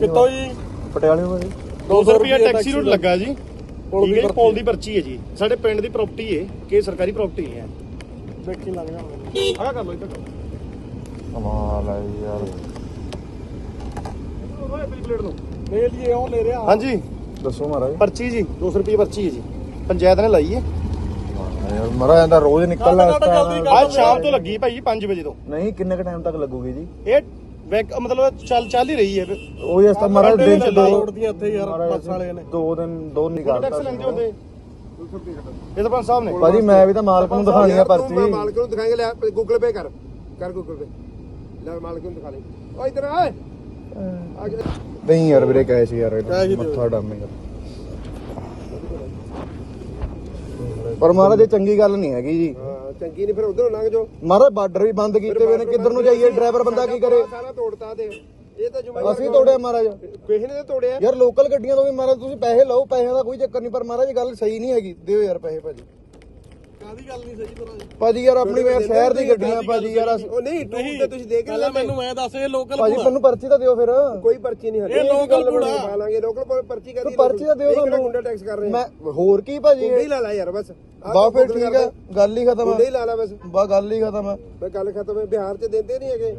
ਕਿੱਥੋਂ ਜੀ? ਪਟਿਆਲੇ ਤੋਂ ਜੀ। 200 ਰੁਪਏ ਟੈਕਸੀ ਰੂਟ ਲੱਗਾ ਜੀ। ਪੁਲ ਦੀ ਠੀਕ ਹੈ ਜੀ, ਭਰਤੀ ਪੁਲ ਦੀ ਪਰਚੀ ਹੈ ਜੀ। ਸਾਡੇ ਪਿੰਡ ਦੀ ਪ੍ਰਾਪਰਟੀ ਹੈ ਕਿ ਸਰਕਾਰੀ ਪ੍ਰਾਪਰਟੀ ਹੈ। ਦੇਖੀ ਲੱਗ ਜਾਣਗੇ ਆਹ ਕਰ ਲਓ ਇੱਧਰ ਕਰੋ ਕਮਾਲ ਹੈ ਯਾਰ। ਓਏ ਬਿਲ ਪਲੇਟ ਨੂੰ ਲੈ ਲਈਏ ਉਹ ਲੈ ਰਿਹਾ। ਹਾਂਜੀ। ਦੱਸੋ ਮਹਾਰਾਜ। ਪਰਚੀ ਜੀ 200 ਰੁਪਏ ਪਰਚੀ ਹੈ ਜੀ। ਪੰਚਾਇਤ ਨੇ ਲਾਈ ਹੈ। ਯਾਰ ਮਹਾਰਾਜ ਇਹਦਾ ਰੋਜ਼ ਨਿਕਲਣਾ ਇਸ ਟਾਈਮ ਕਰ। ਅੱਜ ਸ਼ਾਮ ਤੋਂ ਲੱਗੀ ਭਾਈ 5 ਵਜੇ ਤੋਂ। ਨਹੀਂ ਕਿੰਨੇ ਕ ਟਾਈਮ ਤੱਕ ਲੱਗੂਗੀ ਜੀ? ਇਹ ਵੈਕ ਮਤਲਬ ਚੱਲ ਚੱਲ ਹੀ ਰਹੀ ਹੈ ਉਹ ਇਸ ਤਾਂ ਮਹਾਰਾਜ ਦਿਨ ਚ ਦੋ ਤੋੜਦੀਆਂ ਇੱਥੇ ਯਾਰ ਮਹਾਰਾਜ ਬੱਸ ਵਾਲੇ ਨੇ। ਦੋ ਦਿਨ ਦੋ ਟੈਕਸ ਨਿਕਾਲਤਾ ਲੈਂਦੇ ਹੁੰਦੇ। ਇਹ ਤਾਂ ਪੰਜ ਸਾਹਿਬ ਨੇ। ਭਾਜੀ ਮੈਂ ਵੀ ਤਾਂ ਮਾਲਕ ਨੂੰ ਦਿਖਾਣੀ ਆ ਯਾਰ ਤੂੰ ਪਰਚੀ ਮਾਲਕ ਨੂੰ ਦਿਖਾਏਂਗੇ ਲੈ ਗੂਗਲ ਪੇ ਕਰ। ਕਰ ਗੂਗਲ ਪੇ ਲੈ ਮਾਲਕ ਨੂੰ ਦਿਖਾ ਲੈ ਓ ਇਧਰ ਆ ਆ ਕੇ ਨਹੀਂ ਯਾਰ ਵੀਰੇ ਕੈਸ਼ ਯਾਰ ਇਹ ਕੈਸ਼ ਹੀ ਦਿਓ। ਮੱਥਾ ਡਾਮੇਗਾ ਪਰ ਮਹਾਰਾਜ ਇਹ ਚੰਗੀ ਗੱਲ ਨਹੀਂ ਹੈਗੀ ਜੀ। ਹਾਂ, ਚੰਗੀ ਨਹੀਂ ਫਿਰ ਉਧਰੋਂ ਲੰਘ ਜਾਓ। ਮਹਾਰਾਜ ਬਾਰਡਰ ਵੀ ਬੰਦ ਕੀਤੇ ਹੋਏ ਨੇ ਕਿੱਧਰ ਨੂੰ ਜਾਈਏ? ਡਰਾਈਵਰ ਬੰਦਾ ਕੀ ਕਰੇ? ਸਾਰਾ ਤੋੜਤਾ ਤੇ। ਇਹ ਤਾਂ ਜ਼ਿੰਮੇਵਾਰ ਅਸੀਂ ਤੋੜਿਆ ਮਹਾਰਾਜ। ਕਿਸੇ ਨੇ ਤਾਂ ਤੋੜਿਆ। ਯਾਰ ਲੋਕਲ ਗੱਡੀਆਂ ਤੋਂ ਵੀ ਮਹਾਰਾਜ ਤੁਸੀਂ ਪੈਸੇ ਲਓ ਪੈਸਿਆਂ ਦਾ ਕੋਈ ਚੱਕਰ ਨਹੀਂ ਪਰ ਮਹਾਰਾਜ ਇਹ ਗੱਲ ਸਹੀ ਨਹੀਂ ਹੈਗੀ। ਦਿਓ ਯਾਰ ਪੈਸੇ ਭਾਜੀ। ਕਾਦੀ ਗੱਲ ਨਹੀਂ ਸਹੀ ਤਰ੍ਹਾਂ ਜੀ? ਭਾਜੀ ਯਾਰ ਆਪਣੀ ਯਾਰ ਸ਼ਹਿਰ ਦੀ ਗੱਡੀਆਂ ਭਾਜੀ ਯਾਰ ਉਹ ਨਹੀਂ ਟੂਰ ਤੇ ਤੁਸੀਂ ਦੇਖ ਪਹਿਲਾਂ ਮੈਨੂੰ ਐ ਦੱਸ ਇਹ ਲੋਕਲ ਭਾਜੀ ਮੈਨੂੰ ਪਰਚੀ ਤਾਂ ਦਿਓ ਫਿਰ। ਕੋਈ ਪਰਚੀ ਨਹੀਂ ਹੱਲੀ ਇਹ local ਕੂੜਾ। ਪਾ ਲਾਂਗੇ ਲੋਕਲ ਪਰਚੀ ਕਰ ਤੂੰ ਪਰਚੀ ਤਾਂ ਦਿਓ ਸਾਨੂੰ ਸਾਨੂੰ। ਗੁੰਡਾ ਟੈਕਸ ਕਰ ਰਹੇ। ਮੈਂ ਹੋਰ ਕੀ ਭਾਜੀ? ਗੁੰਡੇ ਹੀ ਲਾ ਲਾ ਯਾਰ ਬਸ। ਬਾ ਫਿਰ ਠੀਕ ਹੈ। ਗੱਲ ਹੀ ਖਤਮ ਗੁੰਡੇ ਹੀ ਹੈ ਲਾ ਲਾ ਬਸ। ਬਾ ਗੱਲ ਹੀ ਖਤਮ ਹੈ ਬਈ ਗੱਲ ਖਤਮ ਹੈ ਬਿਹਾਰ ਚ ਦਿੰਦੇ ਨਹੀਂ ਹੈਗੇ।